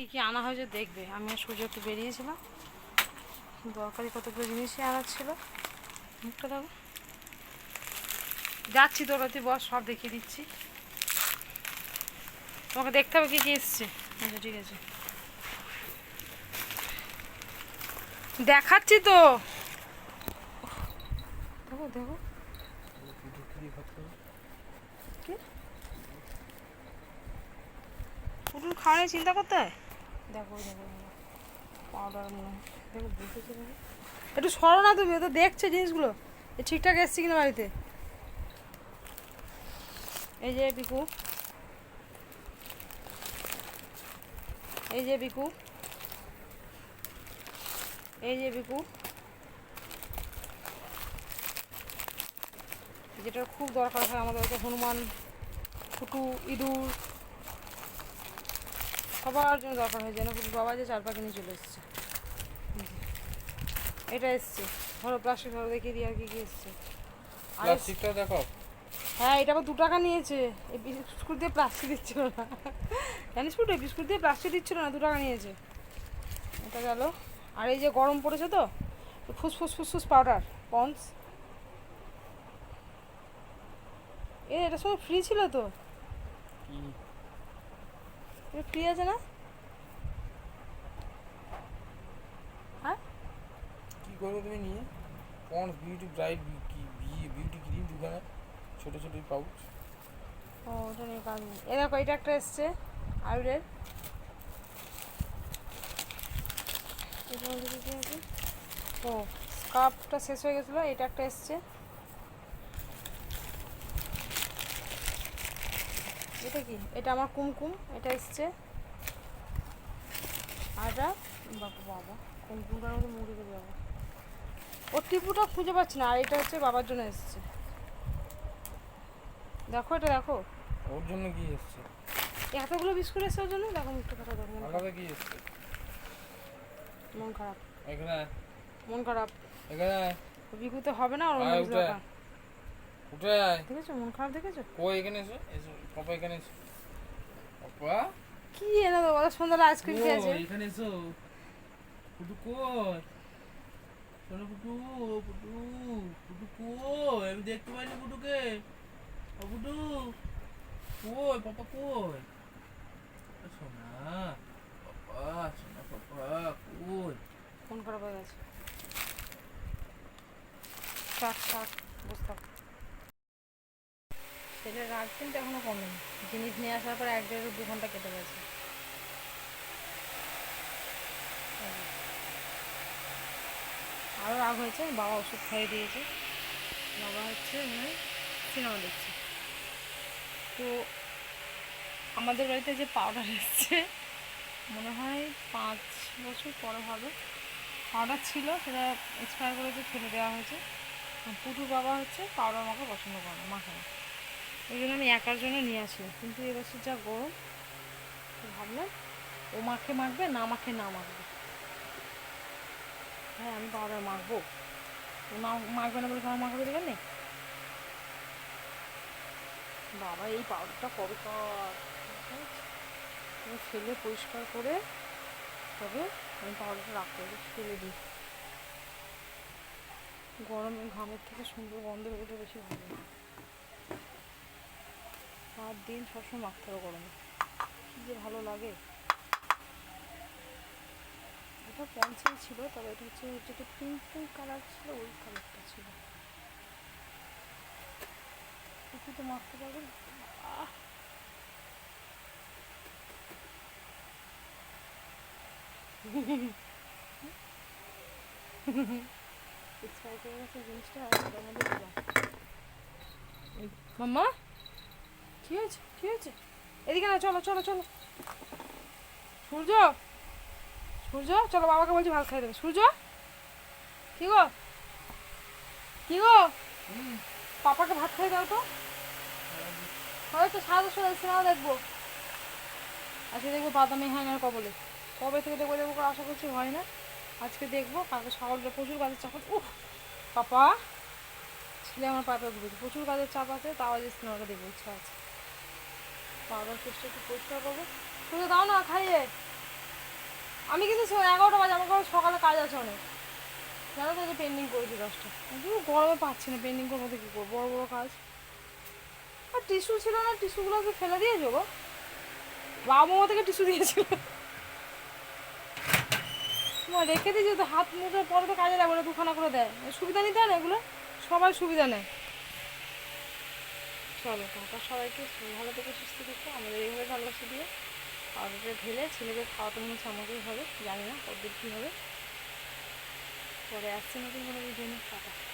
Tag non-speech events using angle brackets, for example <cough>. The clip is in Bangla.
কি কি আনা হয়েছে দেখবে। আমি আর সূর্য একটু বেরিয়েছিলাম। দরকারি কতগুলো জিনিসই আনার ছিল। যাচ্ছি তোরা তুই বস, সব দেখিয়ে দিচ্ছি। তোমাকে দেখতে হবে কি কি এসছে। আচ্ছা ঠিক আছে। দেখাচ্ছি তো। দেখো দেখো পুটুল খাওয়ানোর চিন্তা করতে হয়? দেখো দেখো একটু সরো না তুমি তো দেখছে জিনিসগুলো। ঠিকঠাক এসছে কিনা বাড়িতে? এই যে বিকু এই যে বিকু এই যে বিকু যেটার খুব দরকার হয় আমাদের হনুমান, ফুটু, ইঁদুর। সবার জন্য দরকার হয় যেন ফুটু বাবা যে চার পাখি নিয়ে চলে এসছে। এটা এসছে। ধরো প্লাস্টিক ধরো দেখিয়ে দিই আর কি কি এসছে। আর প্লাস্টিকটা দেখো হ্যাঁ এটা আবার দু টাকা নিয়েছে। এই বিস্কুট দিয়ে প্লাস্টিক দিচ্ছিল না। জানিস ফুটু বিস্কুট দিয়ে প্লাস্টিক দিচ্ছিল না দু টাকা নিয়েছে। এটা গেল। আর এই যে গরম পড়েছে তো ফুসফুস ফুসফুস পাউডার পন্স। এ এটা সময় ফ্রি ছিল তো। এটা ফ্রি আছে না? হ্যাঁ? কি করবে তুমি নিয়ে? Pond's beauty bright beauty cream দোকানে ছোট ছোট পাউচ ও ওটা নিয়ে নেই। এ দেখো এটা একটা এসছে আয়ুরের। কি ও স্কার্ফটা শেষ হয়ে গেছিল এটা একটা এসছে। এটা কি? এটা আমার কুমকুম এটা এসছে। আর এটা বাবা বাবা কুমকুমটার মধ্যে মুড়ে দেবে। বাবা ওর টিপুটা খুঁজে পাচ্ছি না আর এটা হচ্ছে বাবার জন্য এসছে। দেখো এটা দেখো। ওর জন্য কি এসছে? এতগুলো বিস্কুট এসে ওর জন্য? দেখো মুখটা কথা দেখো মন খারাপ। আলাদা কি এসছে? মন খারাপ। এখানে মন খারাপ। এখানে বিকুতে হবে না ওর অন্য আয় দেখেছ? মন খারাপ দেখেছ? কই এখানে এসো এসো পাপা এখানে এসো। পাপা? কি এনে দেবো বলো সন্ধ্যাবেলা আইসক্রিম খেয়েছে। এখানে এসো। পুটু কই? শোনো পুটু পুটু পুটু কই? আমি দেখতে পাইনি পুটুকে। ও পুটু কই? পাপা কই? সোনা পাপা সোনা পাপা কই? খারাপ হয়ে গেছে। থাক থাক বসে থাক ছেলের রাগ কিন্তু এখনও কমেনি। জিনিস নিয়ে আসার পর এক দেড় দু ঘণ্টা কেটে গেছে। আরও রাগ হয়েছে, বাবা ওষুধ খাইয়ে দিয়েছে। বাবা হচ্ছে মানে সিনেমা দেখছে। তো আমাদের বাড়িতে যে পাউডার এসছে, মনে হয় পাঁচ বছর পরে হবে। পাউডার ছিল, সেটা এক্সপায়ার করেছে ফেলে দেওয়া হয়েছে। পুটুর বাবা হচ্ছে পাউডার মাখা পছন্দ করে না, মাখে না। ওই জন্য আমি একার জন্য নিয়ে আসি। কিন্তু এবছর যা গরম ভাবলাম ও মাখে মাখবে না মাখে না মাখবে হ্যাঁ আমি পাউডার মাখবো ও না মাখবে না বলে তোমার মাখাবে নেই বাবা, এই পাউডারটা কবে ফেলে পরিষ্কার করে তবে আমি পাউডারটা রাখতে হবে ফেলে দিই। গরমে ঘামের থেকে সুন্দর গন্ধ বেরোতে বেশি ভালো। লাগে সাত দিন সবসময় মাখতে হবে গরমে। কী যে ভালো লাগে। এটা পঞ্চাশ ছিল, তবে এটা হচ্ছে যেটা পিঙ্ক পিঙ্ক কালার ছিল ওই কালারটা ছিল। তো মাখতে পারবেন? আহ! <laughs> জিনিসটা মাম্মা? কি হয়েছে কি হয়েছে এদিকে না চলো চলো চলো। সূর্য সূর্য চলো বাবাকে বলছি ভাত খাই দেবে। সূর্য কি গো? কি গো? পাপাকে ভাত খাই দাও তো। হয়তো সাড়ে দশটা সিনেমা দেখব। আজকে দেখব বাদামি হ্যাঙ্গার কবলে। কবে থেকে দেখব দেখব করে আশা করছি হয় না। আজকে দেখব কালকে সকালটা প্রচুর কাজের চাপ উফ পাপা ছেলে আমার পাপা ঘুরেছে। প্রচুর কাজের চাপ আছে তাও আজ সিনেমাটা দেখব ইচ্ছা আছে। পাউডার চেষ্টা একটু পরিষ্কার করব। শুধু দাও না, খাইয়ে। আমি কিন্তু এগারোটা বাজে, আমার সকালে কাজ আছে অনেক। জানো তো যে পেন্ডিং করেছি দশটা কিন্তু গরমে পাচ্ছি না পেন্ডিং করব কী করব? বড় বড় কাজ। আর টিস্যু ছিল না টিস্যুগুলোকে ফেলে দিয়েছ গো। বাবা মা থেকে টিস্যু দিয়েছিল। তোমার রেখে দিয়েছি তো, হাত মুখে পরে তো কাজে লাগবে না, দুখানা করে দেয়। সুবিধা নিতে হয় না এগুলো? সবাই সুবিধা নেয়। চলো তোমরা সবাইকে ভালো থেকে, সুস্থ দেখো আমাদের এইভাবে ভালোবাসা দিয়ে পাউডারটা ঢেলে ছেলেদের খাওয়াতে মনে হচ্ছে হবে, জানি না ওদের কী হবে। পরে আসছে নতুন কোনো ভিডিও টাটা।